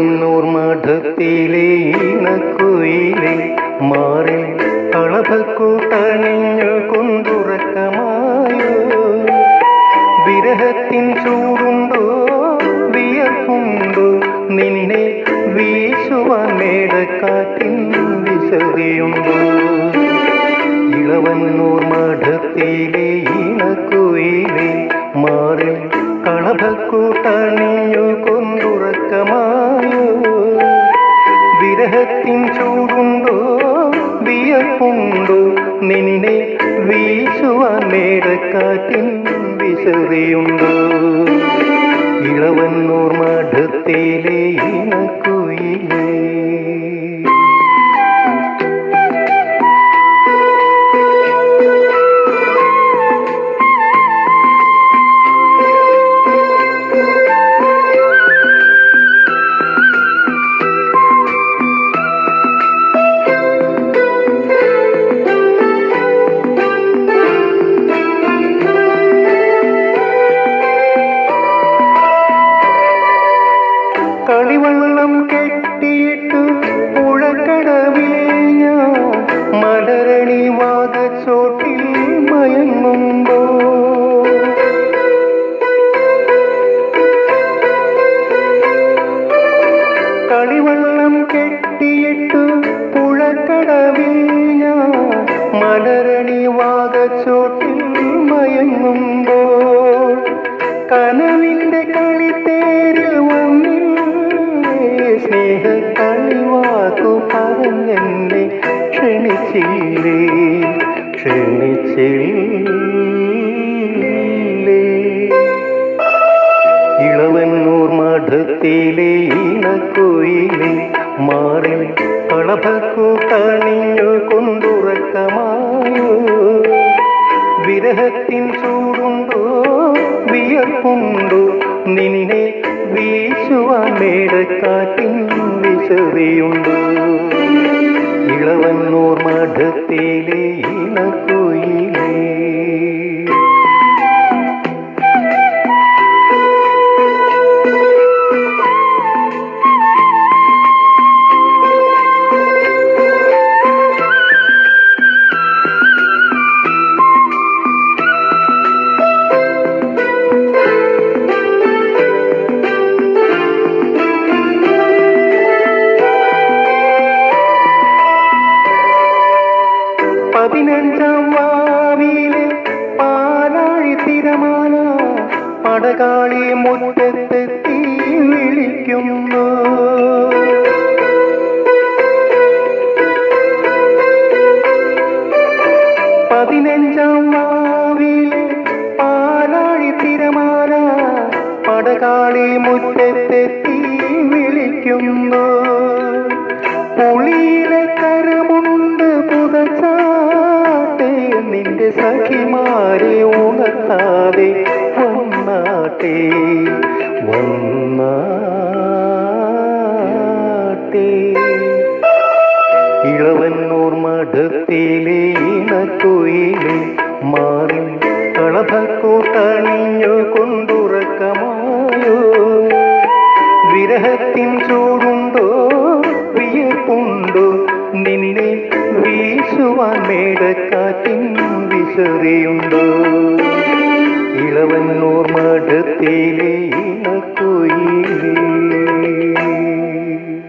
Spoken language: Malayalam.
ഇളവന്നൂർ മഠത്തിലെ ഈണക്കുയിലെ മാറി കളഭക്കൂട്ടണിഞ്ഞു കൊണ്ടുറക്കമായോ? വിരഹത്തിൻ ചൂടുണ്ടോ? വിയർപ്പുണ്ടോ? നിന്നെ വീശുവാൻ മേടക്കാറ്റിൻ വിശറിയുണ്ടോ? ഇളവന്നൂർ മഠത്തിലെ ഈണക്കുയിലെ മാറി കളഭക്കൂട്ടണിഞ്ഞു വിരഹത്തിൻ ചൂടുണ്ടോ? വിയപ്പുണ്ടോ നിന്നെ വീശുവാൻ മേടക്കാറ്റിൻ വിശതയുണ്ടോ ഇളവന്നൂർ മഠത്തിലെ ഇണക്കുയിലേ മലരണി വാഗച്ചോട്ടിൽ മയങ്ങുമ്പോൾ കനവിന്റെ കളിത്തേരിൽ വന്നില്ലേ? സ്നേഹ കളിവാക്കു പറഞ്ഞെന്നെ ക്ഷണിച്ചില്ലേ? ക്ഷണിച്ചില്ലേ? ഇളവന്നൂർ മഠത്തിലെ ഇണക്കുയിലെ മാറി കണിഞ്ഞു കൊണ്ടുറക്കമായോ? വിരഹത്തിൻ ചൂടുണ്ടോ? വിയർപ്പുണ്ടോ? നിന്നെ വീശുവാൻ മേടക്കാറ്റിൻ വിശറിയുണ്ടോ? ഇളവന്നൂർ മഠത്തിലെ വാവിലെ പാലാഴി തിരമാല പടകാളി മുറ്റത്തെത്തി വിളിക്കുന്നു. പതിനഞ്ചാം വാവിലെ പാലാഴി തിരമാല പടകാളി മുറ്റത്തെത്തി വിളിക്കുന്നു. സഖിമാരെ ഉണർത്താതെ വന്നാട്ടെ വന്നാട്ടെ ഇളവന്നൂർ മഠത്തിലെ ഇണക്കുയിലെ മാറി കളഭക്കൂട്ടണിഞ്ഞു കൊണ്ടുറക്കമായോ? വിരഹത്തിൻ ചൂടുണ്ടോ വിയപ്പുണ്ടോ നിന്നെ വീശുവാൻ മേടക്കാറ്റിൻ തിരിച്ചറിയുണ്ടോ